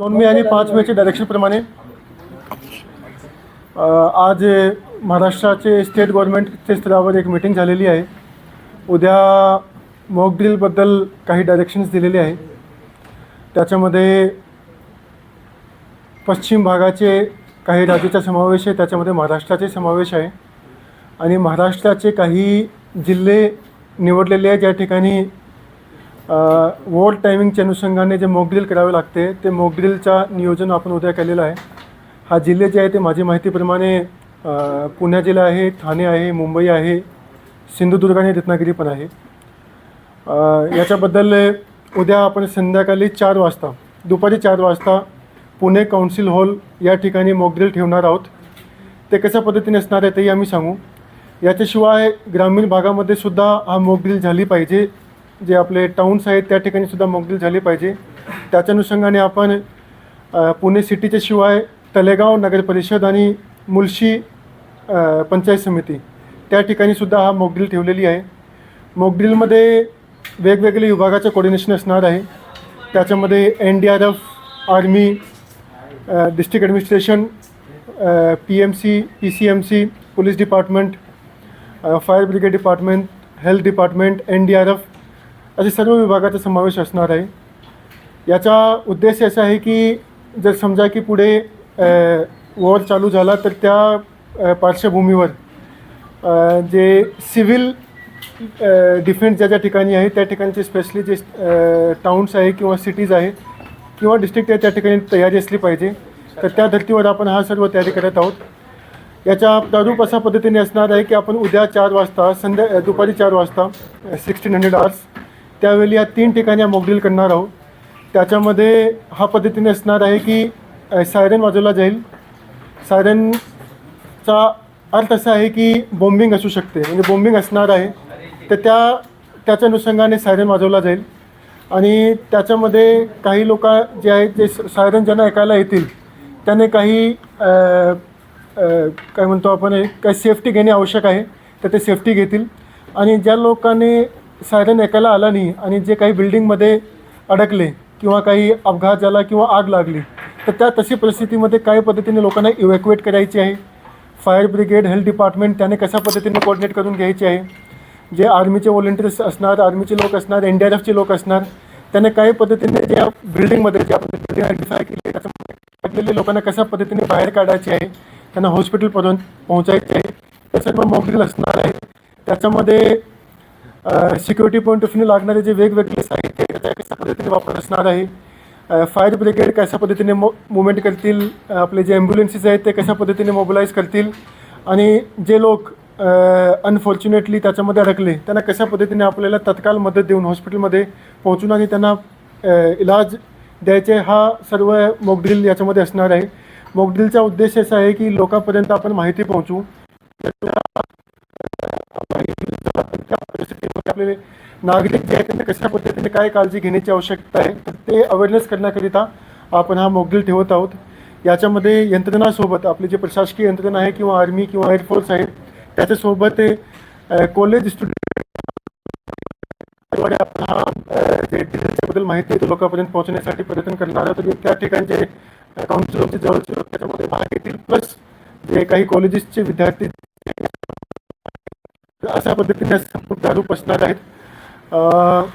दोन मे आणि पाच मेच्या डायरेक्शनप्रमाणे आज महाराष्ट्राचे स्टेट गव्हर्नमेंटच्या स्तरावर एक मीटिंग झालेली आहे. उद्या मॉक ड्रिलबद्दल काही डायरेक्शन्स दिलेले आहे त्याच्यामध्ये पश्चिम भागाचे काही राज्याचा समावेश आहे त्याच्यामध्ये महाराष्ट्राचे समावेश आहे. आणि महाराष्ट्राचे काही जिल्हे निवडलेले आहे ज्या ठिकाणी वोट टायमिंगच्या अनुषंगाने जे मॉकड्रिल करावे लागते ते मॉकड्रिलचा नियोजन आपण उद्या केलेलं आहे. हा जिल्हे जे आहे ते माझी माहितीप्रमाणे पुणे जिल्हा आहे ठाणे आहे मुंबई आहे सिंधुदुर्ग आणि रत्नागिरी पण आहे. याच्याबद्दल उद्या आपण संध्याकाळी चार वाजता दुपारी चार वाजता पुणे काउन्सिल हॉल या ठिकाणी मॉकड्रिल ठेवणार आहोत. ते कशा पद्धतीने असणार आहे तेही आम्ही सांगू. याच्याशिवाय ग्रामीण भागामध्ये सुद्धा हा मॉकड्रिल झाली पाहिजे. जे आपले टाउन्स आहेत त्या ठिकाणी सुद्धा मॉकड्रिल झाली पाहिजे. त्याच्या अनुषंगाने आपण पुणे सिटीच्या शिवाय तलेगाव नगर परिषद आणि मुलशी पंचायत समिती त्या ठिकाणी सुद्धा हा मॉकड्रिल ठेवलेली आहे. मॉकड्रिलमध्ये वेगवेगळे विभागाचं कोऑर्डिनेशन असणार आहे. त्याच्यामध्ये N D R F army district administration P M C P C M C police department fire brigade department health department N D R F असे सर्व विभागाचा समावेश असणार आहे. याचा उद्देश असा आहे की जर समजा की पुढे वॉर चालू झाला तर त्या पार्श्वभूमीवर जे सिव्हिल डिफेन्स ज्या ज्या ठिकाणी आहे त्या ठिकाणचे स्पेशली जे टाउन्स आहे किंवा सिटीज आहे किंवा डिस्ट्रिक्ट आहे त्या ठिकाणी तयारी असली पाहिजे. तर त्या धर्तीवर आपण हा सर्व तयारी करत आहोत. याचा प्रारूप अशा पद्धतीने असणार आहे की आपण उद्या चार वाजता संध्या दुपारी चार वाजता सिक्स्टीन हंड्रेड आवर्स त्यावेळी या तीन ठिकाणी हा करणार आहोत. त्याच्यामध्ये हा पद्धतीने असणार आहे की सायरन वाजवला जाईल. सायरनचा अर्थ असा आहे की बॉम्बिंग असू शकते. म्हणजे बॉम्बिंग असणार आहे. तर त्या त्याच्या अनुषंगाने सायरन वाजवला जाईल. आणि त्याच्यामध्ये काही लोक जे आहेत जे सायरन ज्यांना ऐकायला येतील त्याने काही काय म्हणतो आपण काही सेफ्टी घेणे आवश्यक आहे. तर ते सेफ्टी घेतील. आणि ज्या लोकांनी सायरन ऐकायला आला नाही आणि जे काही बिल्डिंगमध्ये अडकले किंवा काही अपघात झाला किंवा आग लागली तर त्या तशी परिस्थितीमध्ये काय पद्धतीने लोकांना इव्हॅक्युएट करायची आहे? फायर ब्रिगेड हेल्थ डिपार्टमेंट त्याने कशा पद्धतीने कोऑर्डिनेट करून घ्यायची आहे? जे आर्मीचे व्हॉलेंटियर्स असणार आर्मीचे लोक असणार एन डी आर एफचे लोक असणार त्याने काही पद्धतीने ज्या बिल्डिंगमध्ये जे आपण बिल्डिंग आयडेंटिफाय केली त्याच्यामध्ये लोकांना कशा पद्धतीने बाहेर काढायचे आहे? त्यांना हॉस्पिटलपर्यंत पोहोचायचे आहे. ते सर्व मॉकड्रिल असणार आहे. त्याच्यामध्ये सिक्युरिटी पॉईंट ऑफ व्ह्यू लागणारे जे वेगवेगळे साहित्य आहे, त्या कशा पद्धतीने वापर असणार आहे? फायर ब्रिगेड कशा पद्धतीने मो मुवमेंट करतील? आपले जे ॲम्ब्युलन्सेस आहेत ते कशा पद्धतीने मोबिलाईज करतील? आणि जे लोक अनफॉर्च्युनेटली त्याच्यामध्ये अडकले त्यांना कशा पद्धतीने आपल्याला तत्काळ मदत देऊन हॉस्पिटलमध्ये पोहोचून आणि त्यांना इलाज द्यायचे हा सर्व मॉकड्रिल याच्यामध्ये असणार आहे. मॉकड्रिलचा उद्देश असा आहे की लोकांपर्यंत आपण माहिती पोहोचू. आपले नागरिक जे आहेत त्यांना कशा पद्धतीने काय काळजी घेण्याची आवश्यकता आहे तर ते अवेअरनेस करण्याकरिता आपण हा मॉकड्रिल ठेवत आहोत. याच्यामध्ये यंत्रणासोबत आपली जे प्रशासकीय यंत्रणा आहे किंवा आर्मी किंवा एअरफोर्स आहे त्याच्यासोबत ते कॉलेज स्टुडंट आपण हा जे डिझेलच्याबद्दल माहिती लोकांपर्यंत पोहोचण्यासाठी प्रयत्न करणार आहोत. त्या ठिकाणचे काउन्सिलरचे जवळचे लोक त्याच्यामध्ये भाग घेतील. प्लस जे काही कॉलेजेसचे विद्यार्थी अशा पद्धतीने संपूर्ण प्रारूप असणार आहेत.